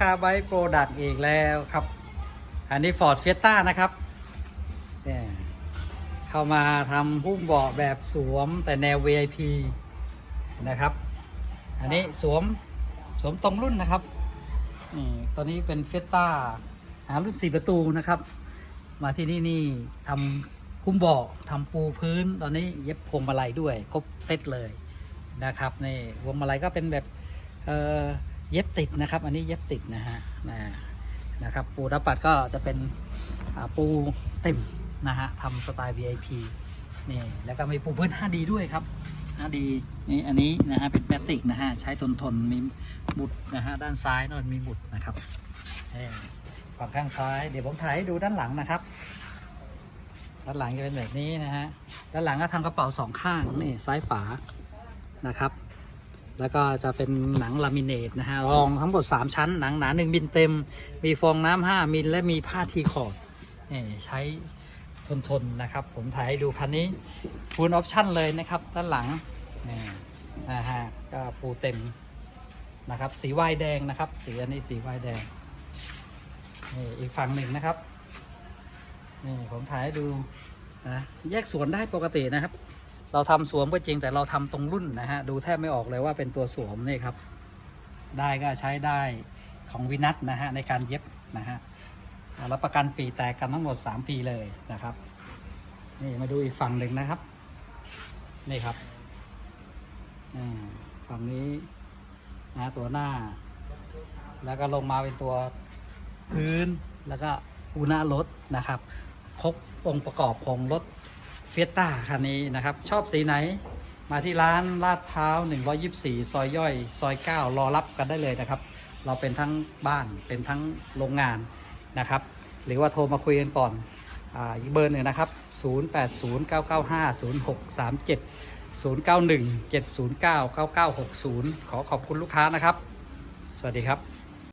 คาไบโปรดักต์อีกแล้วครับ อันนี้ Ford Fiesta นะครับเนี่ยเข้ามาทำหุ้มเบาะแบบสวมแต่แนว VIP นะครับ อันนี้สวมสวมตรงรุ่นนะครับนี่ตอนนี้เป็น Fiesta หารุ่น4ประตูนะครับ มาที่นี่นี่ทำหุ้มเบาะทำปูพื้น ตอนนี้เย็บพวงมาลัยด้วย ครบเซตเลยนะครับนี่พวงมาลัยก็เป็นแบบเอ่อ เย็บติดนะครับ อันนี้เย็บติดนะฮะนะนะครับ ปูดับปัดก็จะเป็นปูเต็มนะฮะทำสไตล์ VIP นี่แล้วก็มีปูพื้น 5D ด้วยครับ 5D นี่อันนี้นะฮะเป็นแมติกนะฮะใช้ทนทนมีบุดนะฮะด้านซ้ายนนมีบุดนะครับฝั่งข้างซ้ายเดี๋ยวผมถ่ายให้ดูด้านหลังนะครับ ด้านหลังจะเป็นแบบนี้นะฮะด้านหลังก็ทำกระเป๋าสองข้างนี่ซ้ายฝานะครับ แล้วก็จะเป็นหนังลามิเนตนะฮะรองทั้งหมด 3 ชั้น หนังหนา1มิลเต็ม มีฟองน้ำ5มิลและมีผ้าทีคอร์ดนี่ใช้ทนทนๆนะครับ ผมถ่ายให้ดูคันนี้ฟูลออปชั่นเลยนะครับด้านหลังนี่นะฮะก็ปูเต็มนะครับ สีวายแดงนะครับ สีอันนี้สีวายแดงนี่อีกฝั่งหนึ่งนะครับนี่ผมถ่ายให้ดูนะแยกสวนได้ปกตินะครับ เราทำสวมก็จริงแต่เราทำตรงรุ่นนะฮะดูแทบไม่ออกเลยว่าเป็นตัวสวมนี่ครับ ได้ก็ใช้ได้ของวินัทนะฮะในการเย็บนะฮะรับประกันปีแตกกันทั้งหมด 3 ปีเลยนะครับ นี่มาดูอีกฝั่งหนึ่งนะครับ นี่ครับอ่าฝั่งนี้นะตัวหน้า แล้วก็ลงมาเป็นตัวพื้นแล้วก็อูหน้ารถนะครับ ครบองค์ประกอบของรถ เฟียต้าคันนี้นะครับ ชอบสีไหน มาที่ร้านลาดพร้าว 124 ซอยย่อย ซอย 9 รอรับกันได้เลยนะครับ เราเป็นทั้งบ้านเป็นทั้งโรงงานนะครับ หรือว่าโทรมาคุยกันก่อนอีกเบอร์หนึ่งนะครับ 0809950637 091 709 9960 ขอขอบคุณลูกค้านะครับ สวัสดีครับ